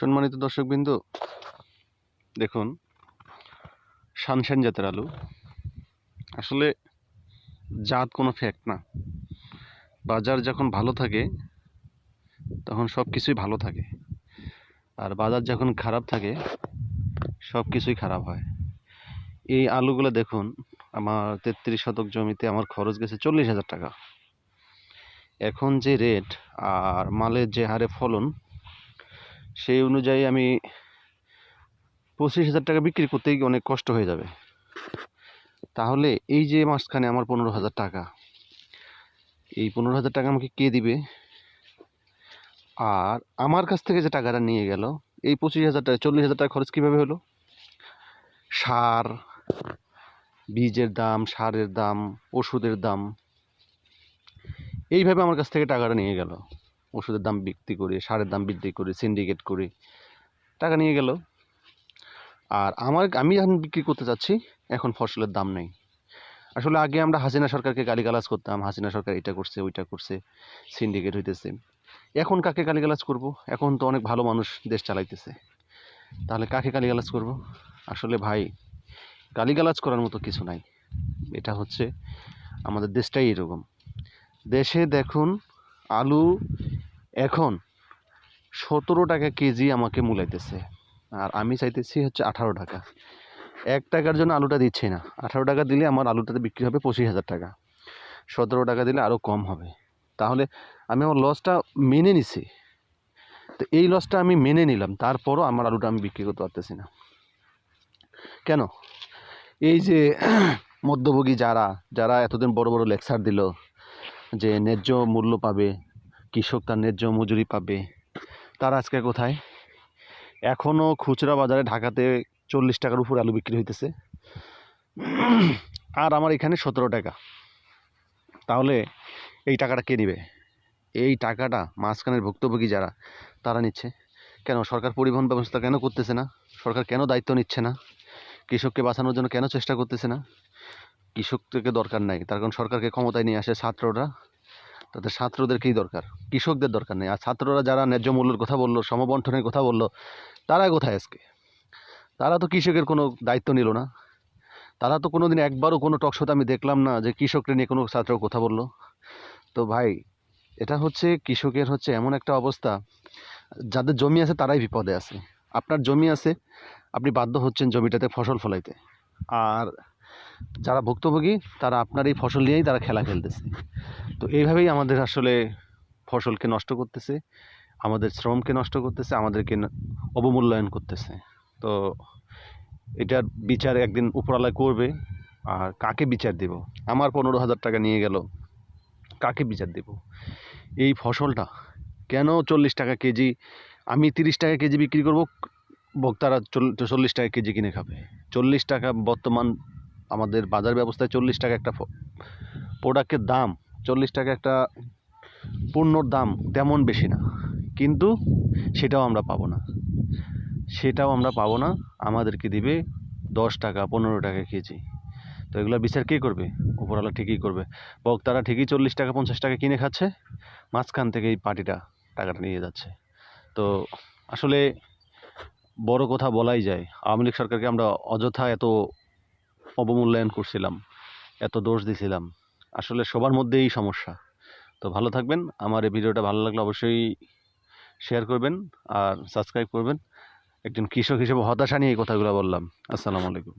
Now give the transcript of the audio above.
সম্মানিত দর্শকবৃন্দ, দেখুন, সানশাইন জাতের আলু। আসলে জাত কোনো ফ্যাক্ট না। বাজার যখন ভালো থাকে, তখন সব কিছুই ভালো থাকে। আর বাজার যখন খারাপ থাকে সব কিছুই খারাপ হয়। এই আলুগুলো দেখুন, আমার তেত্রিশ শতক জমিতে আমার খরচ গেছে চল্লিশ হাজার টাকা। এখন যে রেট আর মালের যে হারে ফলন সেই অনুযায়ী আমি পঁচিশ হাজার টাকা বিক্রি করতেই অনেক কষ্ট হয়ে যাবে। তাহলে এই যে মাঝখানে আমার পনেরো হাজার টাকা, এই পনেরো হাজার টাকা আমাকে কে দিবে? আর আমার কাছ থেকে যে টাকাটা নিয়ে গেল, এই পঁচিশ হাজার টাকা, চল্লিশ হাজার টাকা খরচ কীভাবে হলো? সার, বীজের দাম, সারের দাম, ওষুধের দাম, এইভাবে আমার কাছ থেকে টাকাটা নিয়ে গেল। ওষুধের দাম বিক্রি করে, সারের দাম বৃদ্ধি করে সিন্ডিকেট করে, টাকা নিয়ে গেল। আর আমার, আমি এখন বিক্রি করতে চাচ্ছি, এখন ফসলের দাম নেই। আসলে আগে আমরা হাসিনা সরকারকে গালিগালাজ করতাম, হাসিনা সরকার এটা করছে, ওইটা করছে সিন্ডিকেট হইতেছে। এখন কাকে গালিগালাজ করব? এখন তো অনেক ভালো মানুষ দেশ চালাইতেছে। তাহলে কাকে গালিগালাজ করব? আসলে ভাই, গালিগালাজ করার মতো কিছু নাই। এটা হচ্ছে, আমাদের দেশটাই এরকম। দেশে দেখুন, আলু এখন সতেরো টাকা কেজি আমাকে মূলাইতেছে। আর আমি চাইতেছি হচ্ছে আঠারো টাকা। এক টাকার জন্য আলুটা দিচ্ছি না। আঠারো টাকা দিলে আমার আলুটাতে বিক্রি হবে পঁচিশ হাজার টাকা। সতেরো টাকা দিলে আরও কম হবে। তাহলে আমি আমার লসটা মেনে নিছি। তো এই লসটা আমি মেনে নিলাম। তারপরও আমার আলুটা আমি বিক্রি করতে পারতেছি না। কেন? এই যে মধ্যভোগী যারা যারা এতদিন বড় বড় লেকচার দিল যে ন্যায্য মূল্য পাবে কৃষক তার ন্যায্য মজুরি পাবে। তারা আজকে কোথায়? এখনও খুচরা বাজারে ঢাকাতে চল্লিশ টাকার উপর আলু বিক্রি হইতেছে। আর আমার এখানে সতেরো টাকা। তাহলে এই টাকাটা কে নেবে? এই টাকাটা মাঝখানের ভুক্তভোগী যারা, তারা নিচ্ছে। কেন সরকার পরিবহন ব্যবস্থা কেন করতেছে না? সরকার কেন দায়িত্ব নিচ্ছে না? কৃষককে বাঁচানোর জন্য কেন চেষ্টা করতেছে না? কৃষক থেকে দরকার নাই। তার কারণ সরকারকে ক্ষমতায় নিয়ে আসে ছাত্ররা। তাদের ছাত্রদেরকেই দরকার, কৃষকদের দরকার নেই। আর ছাত্ররা যারা ন্যায্য মূল্যের কথা বলল, সমবন্টনের কথা বলল, তারা কোথায় আজকে? তারা তো কৃষকের কোনো দায়িত্ব নিল না। তারা তো কোনো দিন একবারও কোনো টকশোতে আমি দেখলাম না যে কৃষকরা নিয়ে কোনো ছাত্র কথা বলল। তো ভাই, এটা হচ্ছে কৃষকের হচ্ছে এমন একটা অবস্থা, যাদের জমি আছে তারাই বিপদে আছে। আপনার জমি আছে, আপনি বাধ্য হচ্ছেন জমিটাতে ফসল ফলাইতে। আর যারা ভুক্তভোগী, তারা আপনার এই ফসল নিয়েই তারা খেলা খেলতেছে। তো এইভাবেই আমাদের আসলে ফসলকে নষ্ট করতেছে, আমাদের শ্রমকে নষ্ট করতেছে, আমাদেরকে অবমূল্যায়ন করতেছে। তো এটার বিচার একদিন উপরালায় করবে, আর কাকে বিচার দেব? আমার পনেরো হাজার টাকা নিয়ে গেল, কাকে বিচার দেব? এই ফসলটা কেন চল্লিশ টাকা কেজি, আমি তিরিশ টাকা কেজি বিক্রি করব, ভোক্তারা চল- চল্লিশ টাকা কেজি কিনে খাবে। চল্লিশ টাকা বর্তমান আমাদের বাজার ব্যবস্থায় চল্লিশ টাকা একটা প্রোডাক্টের দাম, চল্লিশ টাকা একটা পণ্যর দাম তেমন বেশি না। কিন্তু সেটাও আমরা পাবো না। সেটাও আমরা পাবো না আমাদেরকে দিবে? দশ টাকা, পনেরো টাকা কেজি। তো এগুলো বিচার কে করবে? উপরওয়ালা ঠিকই করবে। বক্তারা ঠিকই চল্লিশ টাকা, পঞ্চাশ টাকা কিনে খাচ্ছে, মাঝখান থেকে এই পার্টিটা টাকাটা নিয়ে যাচ্ছে। তো আসলে বড় কথা বলাই যায়, আওয়ামী লীগ সরকারকে আমরা অযথা এত অবমূল্যায়ন করছিলাম, এত দোষ দিছিলাম। আসলে সবার মধ্যে এই সমস্যা। তো ভালো থাকবেন। আমার এই ভিডিওটা ভালো লাগলে অবশ্যই শেয়ার করবেন আর সাবস্ক্রাইব করবেন। একজন কৃষক হিসেবে হতাশা নিয়ে এই কথাগুলো বললাম। আসসালামু আলাইকুম।